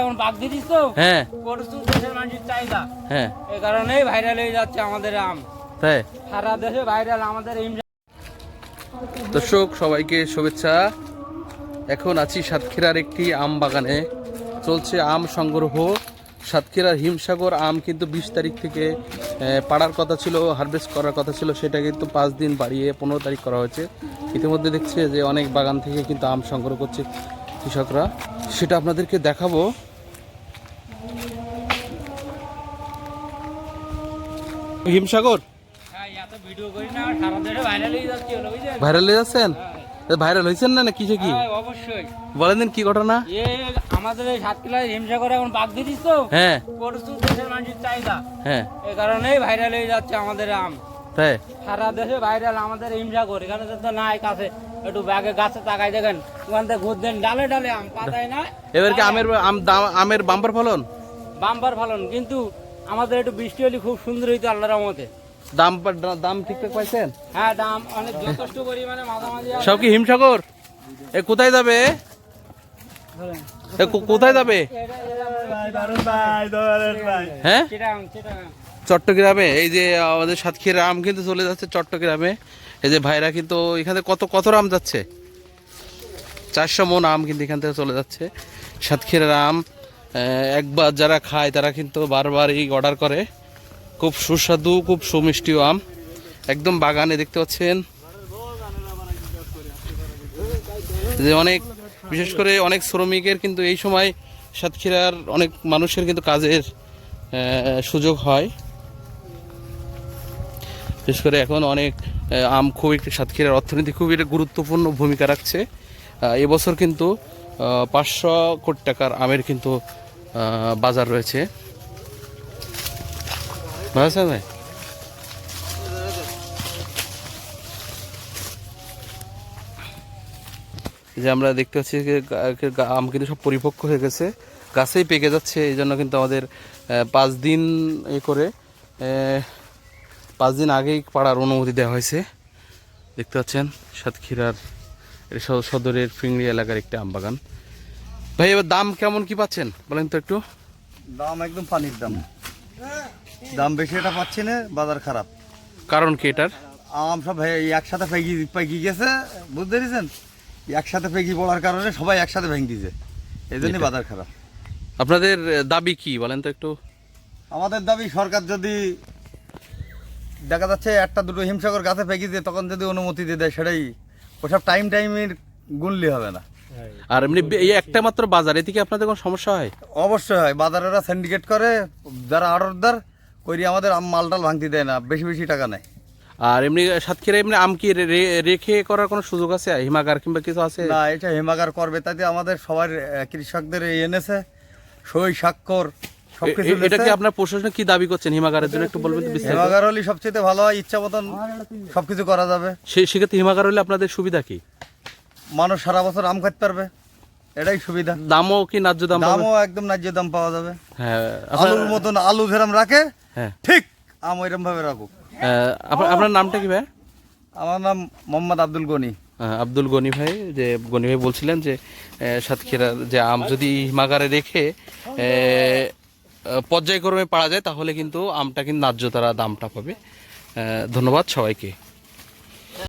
এখন bug this তো? হ্যাঁ। প্রচুর দেশের মানুষের চাহিদা। হ্যাঁ। এই কারণেই ভাইরাল হয়ে যাচ্ছে আমাদের আম। তাই? সারা দেশে ভাইরাল আমাদের দর্শক সবাইকে শুভেচ্ছা। এখন আছি সাতক্ষীরার একটি আম বাগানে। চলছে আম সংগ্রহ। সাতক্ষীরার হিমসাগর আম কিন্তু বিশ তারিখ থেকে পাড়ার কথা ছিল হারভেস্ট করার কথা ছিল সেটা কিন্তু পাঁচ দিন বাড়িয়ে পনেরো তারিখ করা হয়েছে। ইতিমধ্যে দেখছে যে অনেক বাগান থেকে কিন্তু আম সংগ্রহ করছে। কৃষকরা সেটা আপনাদেরকে দেখাবো। হিমসাগর? হ্যাঁ ভাইরাল হয়ে হয়ে যাচ্ছেন? ভাইরাল হয়েছেন না না কিসে কি? হ্যাঁ, অবশ্যই। বলেন দিন কি ঘটনা? আমাদের এই সাতক্ষীরায় হিমসাগরে এখন বাগ দিস তো? হ্যাঁ। প্রচুর দেশের মানুষের চাহিদা। হ্যাঁ। এই কারণেই ভাইরাল হয়ে যাচ্ছে আমাদের আম। তাই? সারা দেশে ভাইরাল আমাদের হিমসাগর এখানে তো নাই কাছে। একটু ব্যাগে গাছে তাকাই দেখেন ওখান থেকে ঘুর দেন ডালে ডালে আম পাতায় না এবার কি আমের আম আমের বাম্পার ফলন বাম্পার ফলন কিন্তু আমাদের একটু বৃষ্টি হলে খুব সুন্দর হইতো আল্লাহর রহমতে দাম দাম ঠিকঠাক পাইছেন হ্যাঁ দাম অনেক যথেষ্ট পরিমাণে মাঝামাঝি সব কি হিমসাগর এ কোথায় যাবে এ কোথায় যাবে হ্যাঁ। চট্টগ্রামে, এই যে আমাদের সাতক্ষীরা আম কিন্তু চলে যাচ্ছে চট্টগ্রামে। এই যে, ভাইরা কিন্তু এখানে কত কত আম যাচ্ছে? চারশো মন আম কিন্তু এখান থেকে চলে যাচ্ছে। সাতক্ষীরার আম একবার যারা খায় তারা কিন্তু বারবারই অর্ডার করে। খুব সুস্বাদু, খুব সুমিষ্টিও আম। একদম বাগানে দেখতে পাচ্ছেন। যে অনেক, বিশেষ করে অনেক শ্রমিকের কিন্তু এই সময় সাতক্ষীরার অনেক মানুষের কিন্তু কাজের সুযোগ হয়। বিশেষ করে এখন অনেক আম খুব একটি সাতক্ষীরার অর্থনীতি খুবই গুরুত্বপূর্ণ ভূমিকা রাখছে। এবছর কিন্তু পাঁচশো কোটি টাকার আমের কিন্তু বাজার রয়েছে। যে আমরা দেখতে পাচ্ছি আম কিন্তু সব পরিপক্ক হয়ে গেছে। গাছেই পেকে যাচ্ছে, এই জন্য কিন্তু আমাদের পাঁচ দিন এ করে পাঁচ দিন আগেই পাড়ার অনুমতি দেওয়া হয়েছে। দেখতে পাচ্ছেন সাতক্ষীরার সদরের ফিংড়ি এলাকার একটি আম বাগান ভাই এবার দাম কেমন কি পাচ্ছেন? বলেন তো একটু। দাম একদম পানির দাম। দাম বেশি এটা পাচ্ছি না বাজার খারাপ। কারণ কি এটার? আম সব একসাথে পেগি পেগি গেছে বুঝতে পেরেছেন? একসাথে পেগি পড়ার কারণে সবাই একসাথে ভেঙে দিয়েছে। এই জন্যই বাজার খারাপ। আপনাদের দাবি কি? বলেন তো একটু। আমাদের দাবি সরকার যদি দেখা যাচ্ছে একটা দুটো হিমসাগর গাছে পেগি দিয়ে তখন যদি অনুমতি দিয়ে দেয় সেটাই ওসব টাইম টাইমের গুনলি হবে না। আর এমনি এই একটা মাত্র বাজার এতে কি আপনাদের কোনো সমস্যা হয়? অবশ্যই হয়। বাজারেরা সিন্ডিকেট করে যারা অর্ডারদার করি আমাদের আম মালটাল ভাঙতি দেয় না বেশি বেশি টাকা নেয়। আর এমনি সাতক্ষীরা এমনি আম কি রেখে করার কোনো সুযোগ আছে? হিমাগার কিংবা কিছু আছে? না এটা হিমাগার করবে তাতে আমাদের সবার কৃষকদের এনেছে। সই স্বাক্ষর এটা কি আপনার প্রশাসনে কি দাবি করছেন হিমাগারের জন্য? একটু বলবেন বিস্তারিত। হিমাগার হলে সবচেয়ে ভালো হয় ইচ্ছা মতন সবকিছু করা যাবে। সে- সেক্ষেত্রে হিমাগার হলে আপনাদের সুবিধা কি? মানুষ সারা বছর আম খেতে পারবে এটাই সুবিধা। দামও কি ন্যায্য দাম দামও একদম ন্যায্য দাম পাওয়া যাবে। হ্যাঁ আলুর মতন আলু যেরম রাখে হ্যাঁ। ঠিক আম ওইরকম ভাবে রাখুক আপনার আপনার নামটা কি ভাই? আমার নাম মোহাম্মদ আব্দুল গনি। আহ, আব্দুল গনি ভাই যে গনি ভাই বলছিলেন যে আহ, সাতক্ষীরার যে আম যদি হিমাগারে রেখে পর্যায়ক্রমে পাওয়া যায় তাহলে কিন্তু আমটা কিন্তু ন্যায্য তারা দামটা পাবে। ধন্যবাদ সবাইকে।